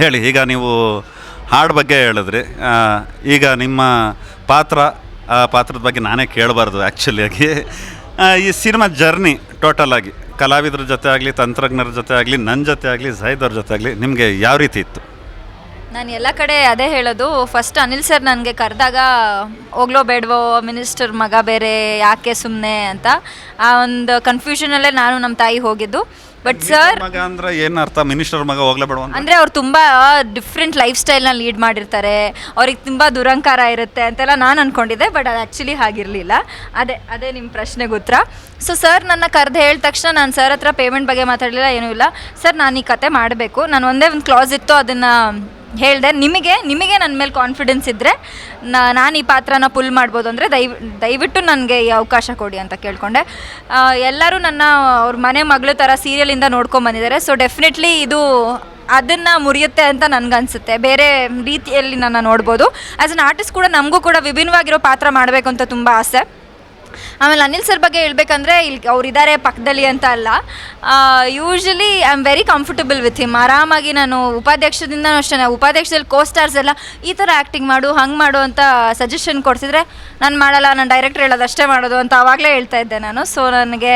ಹೇಳಿ, ಈಗ ನೀವು ಹಾಡು ಬಗ್ಗೆ ಹೇಳಿದ್ರಿ. ಈಗ ನಿಮ್ಮ ಪಾತ್ರ ಪಾತ್ರದ ಬಗ್ಗೆ ನಾನೇ ಕೇಳಬಾರ್ದು ಆ್ಯಕ್ಚುಲಿಯಾಗಿ ಈ ಸಿನಿಮಾ ಜರ್ನಿ ಟೋಟಲ್ ಆಗಿ, ಕಲಾವಿದ್ರ ಜೊತೆ ಆಗಲಿ, ತಂತ್ರಜ್ಞರ ಜೊತೆ ಆಗಲಿ ನನ್ನ ಜೊತೆ ಆಗಲಿ ಜೈದ್ ಜೊತೆ ಆಗಲಿ, ನಿಮಗೆ ಯಾವ ರೀತಿ ಇತ್ತು? ನಾನು ಎಲ್ಲ ಕಡೆ ಅದೇ ಹೇಳೋದು. ಫಸ್ಟ್ ಅನಿಲ್ ಸರ್ ನನಗೆ ಕರೆದಾಗ ಹೋಗ್ಲೋ ಬೇಡವೋ ಮಿನಿಸ್ಟರ್ ಮಗ ಬೇರೆ ಯಾಕೆ ಸುಮ್ಮನೆ ಅಂತ. ಆ ಒಂದು ಕನ್ಫ್ಯೂಷನಲ್ಲೇ ನಾನು ನಮ್ಮ ತಾಯಿ ಹೋಗಿದ್ದು. ಬಟ್ ಸರ್ ಮಗ ಅಂದ್ರೆ ಏನು ಅರ್ಥ? ಮಿನಿಸ್ಟರ್ ಮಗ ಹೋಗ್ಲೇ ಬೇಡ ಅಂದರೆ ಅವ್ರು ತುಂಬ ಡಿಫ್ರೆಂಟ್ ಲೈಫ್ ಸ್ಟೈಲ್ನ ಲೀಡ್ ಮಾಡಿರ್ತಾರೆ. ಅವ್ರಿಗೆ ತುಂಬ ದುರಂಕಾರ ಇರುತ್ತೆ ಅಂತೆಲ್ಲ ನಾನು ಅಂದ್ಕೊಂಡಿದ್ದೆ ಬಟ್ ಅದು ಆ್ಯಕ್ಚುಲಿ ಹಾಗಿರಲಿಲ್ಲ. ಅದೇ ಅದೇ ನಿಮ್ಮ ಪ್ರಶ್ನೆಗೆ ಉತ್ತರ ಸೊ ಸರ್ ನನ್ನ ಕರೆದು ಹೇಳಿದ ತಕ್ಷಣ ನಾನು ಸರ್ ಹತ್ರ ಪೇಮೆಂಟ್ ಬಗ್ಗೆ ಮಾತಾಡಲಿಲ್ಲ ಏನೂ ಇಲ್ಲ. ಸರ್ ನಾನು ಈ ಕತೆ ಮಾಡಬೇಕು. ನಾನು ಒಂದೇ ಒಂದು ಕ್ಲಾಸ್ ಇತ್ತು ಅದನ್ನು ಹೇಳಿದೆ, ನಿಮಗೆ ನಿಮಗೆ ನನ್ನ ಮೇಲೆ ಕಾನ್ಫಿಡೆನ್ಸ್ ಇದ್ದರೆ ನಾನು ಈ ಪಾತ್ರನ ಪುಲ್ ಮಾಡ್ಬೋದು ಅಂದರೆ ದಯ ದಯವಿಟ್ಟು ನನಗೆ ಈ ಅವಕಾಶ ಕೊಡಿ ಅಂತ ಕೇಳ್ಕೊಂಡೆ. ಎಲ್ಲರೂ ನನ್ನ ಅವ್ರ ಮನೆ ಮಗಳ ಥರ ಸೀರಿಯಲಿಂದ ನೋಡ್ಕೊಂಬಂದಿದ್ದಾರೆ ಸೊ ಡೆಫಿನೆಟ್ಲಿ ಇದು ಅದನ್ನು ಮುರಿಯುತ್ತೆ ಅಂತ ನನಗನ್ಸುತ್ತೆ. ಬೇರೆ ರೀತಿಯಲ್ಲಿ ನನ್ನ ನೋಡ್ಬೋದು. ಆ್ಯಸ್ ಅನ್ ಆರ್ಟಿಸ್ಟ್ ಕೂಡ ನಮಗೂ ಕೂಡ ವಿಭಿನ್ನವಾಗಿರೋ ಪಾತ್ರ ಮಾಡಬೇಕು ಅಂತ ತುಂಬ ಆಸೆ. ಆಮೇಲೆ ಅನಿಲ್ ಸರ್ ಬಗ್ಗೆ ಹೇಳ್ಬೇಕಂದ್ರೆ ಇಲ್ಲಿ ಅವರಿದ್ದಾರೆ ಪಕ್ಕದಲ್ಲಿ ಅಂತ ಅಲ್ಲ. Usually I am very comfortable with him ಆರಾಮಾಗಿ ನಾನು ಉಪಾಧ್ಯಕ್ಷದಿಂದ ಅಷ್ಟೇ ಉಪಾಧ್ಯಕ್ಷದಲ್ಲಿ ಕೋ ಸ್ಟಾರ್ಸ್ ಎಲ್ಲ ಈ ಥರ ಆ್ಯಕ್ಟಿಂಗ್ ಮಾಡು, ಹಂಗೆ ಮಾಡು ಅಂತ ಸಜೆಷನ್ ಕೊಡ್ತಿದ್ರೆ ನಾನು ಮಾಡಲ್ಲ, ನಾನು ಡೈರೆಕ್ಟರ್ ಹೇಳೋದು ಅಷ್ಟೇ ಮಾಡೋದು ಅಂತ ಆವಾಗಲೇ ಹೇಳ್ತಾ ಇದ್ದೆ ನಾನು. ಸೊ ನನಗೆ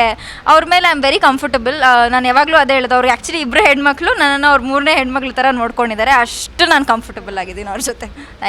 ಅವ್ರ ಮೇಲೆ ಐ ಆಮ್ ವೆರಿ ಕಂಫರ್ಟಬಲ್ ನಾನು ಯಾವಾಗಲೂ ಅದೇ ಹೇಳೋದು. ಅವ್ರು ಆ್ಯಕ್ಚುಲಿ ಇಬ್ಬರು ಹೆಣ್ಮಕ್ಳು, ನನ್ನನ್ನು ಅವ್ರ ಮೂರನೇ ಹೆಣ್ಮಕ್ಳು ಥರ ನೋಡ್ಕೊಂಡಿದ್ದಾರೆ. ಅಷ್ಟು ನಾನು ಕಂಫರ್ಟಬಲ್ ಆಗಿದ್ದೀನಿ ಅವ್ರ ಜೊತೆ.